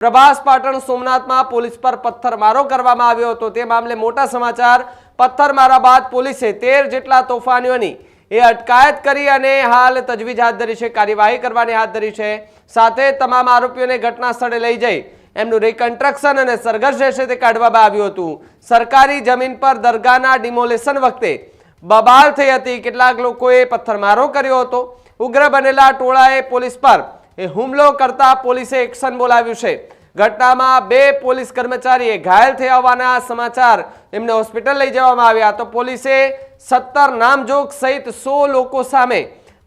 પ્રભાસ પાટણ સોમનાથમાં પોલીસ પર પથ્થરમારો કરવામાં આવ્યો હતો. તે મામલે મોટા સમાચાર, પથ્થરમારા બાદ પોલીસે તેર જેટલા તોફાનીઓની એ અટકાયત કરી અને હાલ તજવીજ હાથ ધરી છે, કાર્યવાહી કરવાની હાથ ધરી છે. સાથે તમામ આરોપીઓને ઘટના સ્થળે લઈ જઈ એમનું રિકન્સ્ટ્રક્શન અને સરઘર્ષ છે તે કાઢવામાં આવ્યું હતું. સરકારી જમીન પર દરગાહના ડિમોલેશન વખતે બબાલ થઈ હતી. કેટલાક લોકોએ પથ્થરમારો કર્યો હતો. ઉગ્ર બનેલા ટોળાએ પોલીસ પર એ હુમલો કરતા પોલીસે એક્શન બોલાવ્યું છે. ઘટનામાં બે પોલીસ કર્મચારીએ ઘાયલ થયા હોવાના સમાચાર એમને હોસ્પિટલ લઈ જવામાં આવ્યા. તો પોલીસે સત્તર નામજોગ સહિત સો લોકો સામે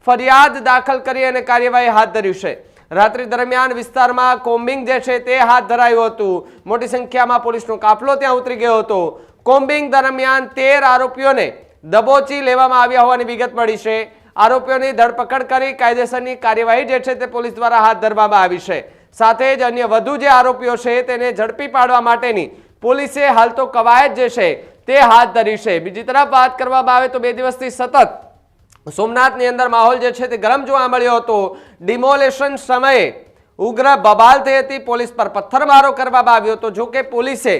ફરિયાદ દાખલ કરી અને કાર્યવાહી હાથ ધરી છે. રાત્રિ દરમિયાન વિસ્તારમાં કોમ્બિંગ જે છે તે હાથ ધરાયું હતું. મોટી સંખ્યામાં પોલીસનો કાફલો ત્યાં ઉતરી ગયો હતો. કોમ્બિંગ દરમિયાન તેર આરોપીઓને દબોચી લેવામાં આવ્યા હોવાની વિગત મળી છે. આરોપીઓની ધરપકડ કરી કાયદેસરની કાર્યવાહી જે છે તે પોલીસ દ્વારા હાથ ધરવામાં આવી છે. સાથે જ અન્ય વધુ જે આરોપીઓ છે તેને ઝડપી પાડવા માટેની પોલીસે હાલ તો કવાયત જે છે તે હાથ ધરી છે. બીજી તરફ વાત કરવામાં આવે તો બે દિવસથી સતત સોમનાથની અંદર માહોલ જે છે તે ગરમ જોવા મળ્યો હતો. ડિમોલેશન સમયે ઉગ્ર બબાલ થઈ હતી. પોલીસ પર પથ્થરમારો કરવામાં આવ્યો હતો. જોકે પોલીસે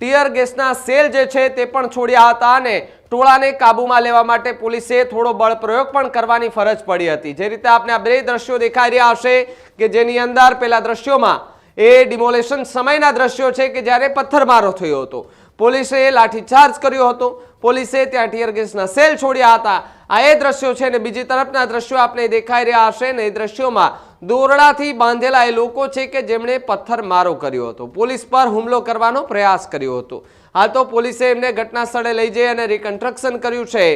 ટીયર ગેસના સેલ જે છે તે પણ છોડ્યા હતા અને ટોળાને કાબૂમાં લેવા માટે પોલીસે થોડો બળ પ્રયોગ પણ કરવાની ફરજ પડી હતી. જે રીતે આપણે આ બે દ્રશ્યો દેખાઈ રહ્યા હશે કે જેની અંદર પેલા દ્રશ્યોમાં એ ડિમોલેશન સમયના દ્રશ્યો છે કે જ્યારે પથ્થરમારો થયો હતો. પોલીસે લાઠીચાર્જ કર્યો હતો. પોલીસે ત્યાં ટીયર ગેસના સેલ છોડ્યા હતા. આ એ દ્રશ્યો છે ને બીજી તરફના દ્રશ્યો આપણે દેખાઈ રહ્યા હશે ને એ દ્રશ્યોમાં દોરડાથી બાંધેલા એ લોકો છે કે જેમણે પથ્થર મારો કર્યો હતો. પોલીસ પર હુમલો કરવાનો પ્રયાસ કર્યો હતો. હાલ તો પોલીસે એમને ઘટના સ્થળે લઈ જઈ અને રિકન્સ્ટ્રક્શન કર્યું છે.